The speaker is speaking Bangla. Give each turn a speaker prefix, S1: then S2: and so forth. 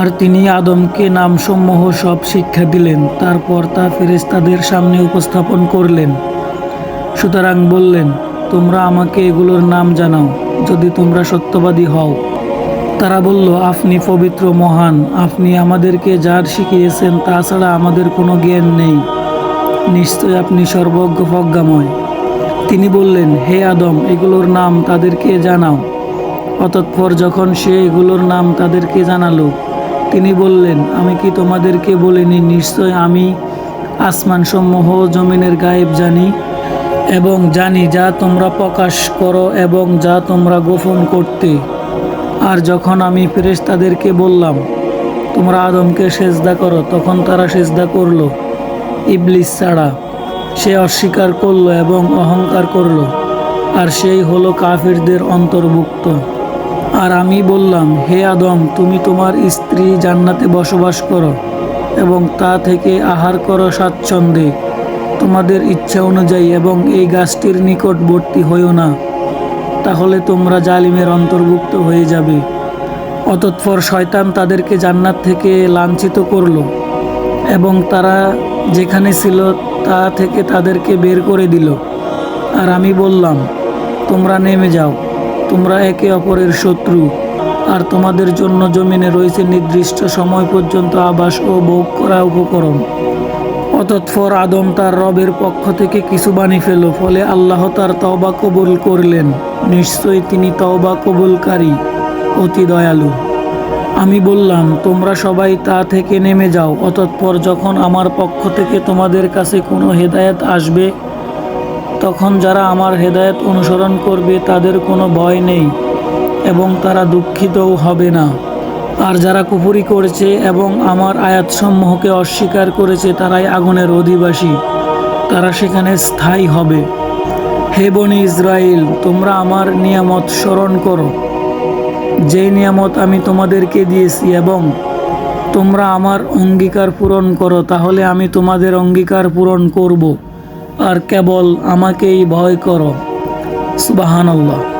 S1: আর তিনি আদমকে নামসমূহ সব শিক্ষা দিলেন, তারপর তা ফেরেস্তাদের সামনে উপস্থাপন করলেন। সুতরাং বললেন, তোমরা আমাকে এগুলোর নাম জানাও, যদি তোমরা সত্যবাদী হও। তারা বলল, আপনি পবিত্র, মহান, আপনি আমাদেরকে যার শিখিয়েছেন তাছাড়া আমাদের কোনো জ্ঞান নেই। নিশ্চয় আপনি সর্বজ্ঞ প্রজ্ঞাময় তিনি বললেন, হে আদম, এগুলোর নাম তাদেরকে জানাও। অতঃপর যখন সে এগুলোর নাম তাদেরকে জানালো তিনি বললেন, আমি কি তোমাদেরকে বলিনি, নিশ্চয় আমি আসমান আসমানসমূহ জমিনের গায়েব জানি এবং জানি যা তোমরা প্রকাশ করো এবং যা তোমরা গোপন করতে। আর যখন আমি ফেরেশতাদেরকে বললাম, তোমরা আদমকে সেজদা করো তখন তারা সেজদা করল, ইবলিস ছাড়া। সে অস্বীকার করল এবং অহংকার করল, আর সেই হলো কাফিরদের অন্তর্ভুক্ত। আর আমি বললাম, হে আদম, তুমি তোমার স্ত্রী জান্নাতে বসবাস করো এবং তা থেকে আহার করো স্বাচ্ছন্দ্যে। তোমাদের ইচ্ছা অনুযায়ী এবং এই গাছটির নিকটবর্তী হইও না। তাহলে তোমরা জালিমের অন্তর্ভুক্ত হয়ে যাবে। অতঃপর শয়তান তাদেরকে জান্নাত থেকে লাঞ্ছিত করল এবং তারা যেখানে ছিল তা থেকে তাদেরকে বের করে দিল। আর আমি বললাম, তোমরা নেমে যাও। তোমরা একে অপরের শত্রু, আর তোমাদের জন্য জমিনে রয়েছে নির্দিষ্ট সময় পর্যন্ত আবাস ও ভোগ করা উপকরণ। অতৎপর আদম তার রবের পক্ষ থেকে কিছু বাণী ফেল ফলে আল্লাহ তার তওবা কবুল করলেন। নিশ্চয়ই তিনি তওবা কবুলকারী, অতি দয়ালু। আমি বললাম, তোমরা সবাই তা থেকে নেমে যাও অতঃপর যখন আমার পক্ষ থেকে তোমাদের কাছে কোনো হেদায়েত আসবে তখন যারা আমার হেদায়েত অনুসরণ করবে তাদের কোনো ভয় নেই এবং তারা দুঃখিতও হবে না। আর যারা কুপুরি করেছে এবং আমার আয়াতসমূহকে অস্বীকার করেছে তারাই আগুনের অধিবাসী। তারা সেখানে স্থায়ী হবে। হে বনি ইসরায়েল তোমরা আমার নিয়ামত স্মরণ করো। যে নিয়ামত আমি তোমাদেরকে দিয়েছি এবং তোমরা আমার অঙ্গীকার পূরণ করো, তাহলে আমি তোমাদের অঙ্গীকার পূরণ করব। আর কেবল আমাকেই ভয় করো। সুবাহান আল্লাহ